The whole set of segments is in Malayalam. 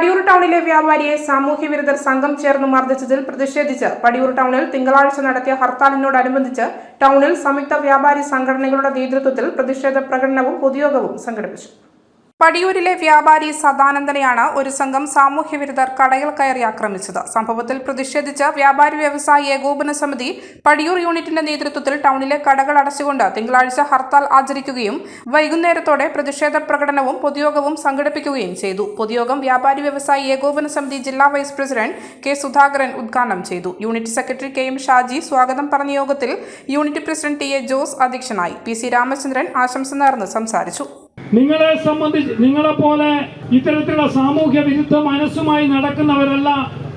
പടിയൂർ ടൗണിലെ വ്യാപാരിയെ സാമൂഹ്യ വിരുദ്ധർ സംഘം ചേർന്ന് മർദ്ദിച്ചതിൽ പ്രതിഷേധിച്ച് പടിയൂർ ടൗണിൽ തിങ്കളാഴ്ച നടത്തിയ ഹർത്താലിനോടനുബന്ധിച്ച് ടൗണിൽ സംയുക്ത വ്യാപാരി സംഘടനകളുടെ നേതൃത്വത്തിൽ പ്രതിഷേധ പ്രകടനവും പൊതുയോഗവും സംഘടിപ്പിച്ചു. പടിയൂരിലെ വ്യാപാരി സദാനന്ദനെയാണ് ഒരു സംഘം സാമൂഹ്യ വിരുദ്ധർ കടയിൽ കയറി ആക്രമിച്ചത്. സംഭവത്തിൽ പ്രതിഷേധിച്ച് വ്യാപാരി വ്യവസായി ഏകോപന സമിതി പടിയൂർ യൂണിറ്റിന്റെ നേതൃത്വത്തിൽ ടൗണിലെ കടകൾ അടച്ചുകൊണ്ട് തിങ്കളാഴ്ച ഹർത്താൽ ആചരിക്കുകയും വൈകുന്നേരത്തോടെ പ്രതിഷേധ പ്രകടനവും പൊതുയോഗവും സംഘടിപ്പിക്കുകയും ചെയ്തു. പൊതുയോഗം വ്യാപാരി വ്യവസായി ഏകോപന സമിതി ജില്ലാ വൈസ് പ്രസിഡന്റ് കെ സുധാകരൻ ഉദ്ഘാടനം ചെയ്തു. Unit secretary K M Shaji സ്വാഗതം പറഞ്ഞ യോഗത്തിൽ unit president T A Jose അധ്യക്ഷനായി. പി സി രാമചന്ദ്രൻ ആശംസ നേർന്ന് സംസാരിച്ചു. നിങ്ങളെ സംബന്ധിച്ച് നിങ്ങളെ പോലെ ഇത്തരത്തിലുള്ള സാമൂഹ്യ വിരുദ്ധ മനസ്സുമായി നടക്കുന്നവരല്ല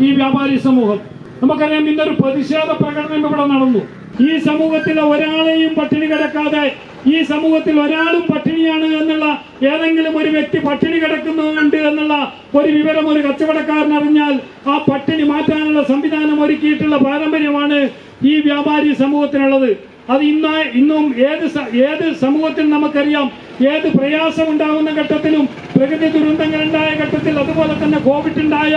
ഈ വ്യാപാരി സമൂഹം. നമുക്കറിയാം ഇന്നൊരു പ്രതിഷേധ പ്രകടനം ഇവിടെ നടന്നു. ഈ സമൂഹത്തിലെ ഒരാളെയും പട്ടിണി കിടക്കാതെ ഈ സമൂഹത്തിൽ ഒരാളും പട്ടിണിയാണ് എന്നുള്ള ഏതെങ്കിലും ഒരു വ്യക്തി പട്ടിണി കിടക്കുന്നുണ്ട് എന്നുള്ള ഒരു വിവരം ഒരു കച്ചവടക്കാരൻ അറിഞ്ഞാൽ ആ പട്ടിണി മാറ്റാനുള്ള സംവിധാനം ഒരുക്കിയിട്ടുള്ള പാരമ്പര്യമാണ് ഈ വ്യാപാരി സമൂഹത്തിനുള്ളത്. അത് ഇന്ന ഇന്നും ഏത് ഏത് സമൂഹത്തിൽ നമുക്കറിയാം ഏത് പ്രയാസം ഉണ്ടാകുന്ന ഘട്ടത്തിലും പ്രകൃതി ദുരന്തങ്ങൾ ഉണ്ടായ ഘട്ടത്തിൽ അതുപോലെ തന്നെ കോവിഡ് ഉണ്ടായ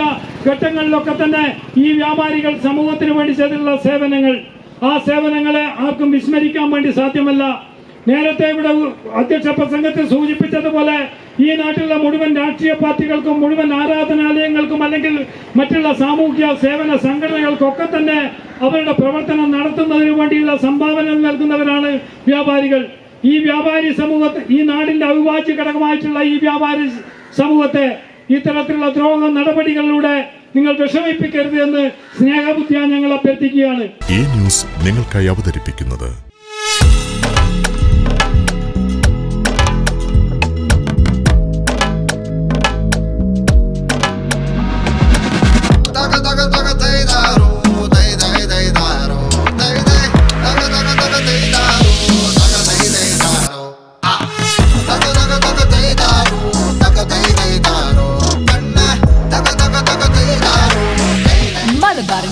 ഘട്ടങ്ങളിലൊക്കെ തന്നെ ഈ വ്യാപാരികൾ സമൂഹത്തിന് വേണ്ടി ചെയ്തിട്ടുള്ള സേവനങ്ങൾ. ആ സേവനങ്ങളെ ആർക്കും വിസ്മരിക്കാൻ വേണ്ടി സാധ്യമല്ല. നേരത്തെ ഇവിടെ അധ്യക്ഷ പ്രസംഗത്തിൽ സൂചിപ്പിച്ചതുപോലെ ഈ നാട്ടിലുള്ള മുഴുവൻ രാഷ്ട്രീയ പാർട്ടികൾക്കും മുഴുവൻ ആരാധനാലയങ്ങൾക്കും അല്ലെങ്കിൽ മറ്റുള്ള സാമൂഹ്യ സേവന സംഘടനകൾക്കൊക്കെ തന്നെ അവരുടെ പ്രവർത്തനം നടത്തുന്നതിന് വേണ്ടിയുള്ള സംഭാവന നൽകുന്നവരാണ് വ്യാപാരികൾ. ഈ വ്യാപാരി സമൂഹത്തെ ഈ നാടിന്റെ അവിഭാജ്യ ഘടകമായിട്ടുള്ള ഈ വ്യാപാരി സമൂഹത്തെ ഇത്തരത്തിലുള്ള ദ്രോഹ നടപടികളിലൂടെ നിങ്ങൾ വിഷമിപ്പിക്കരുത് എന്ന് സ്നേഹബുദ്ധിയാ ഞങ്ങൾ അഭ്യർത്ഥിക്കുകയാണ്. ഈ ന്യൂസ് നിങ്ങൾക്കായി അവതരിപ്പിക്കുന്നത്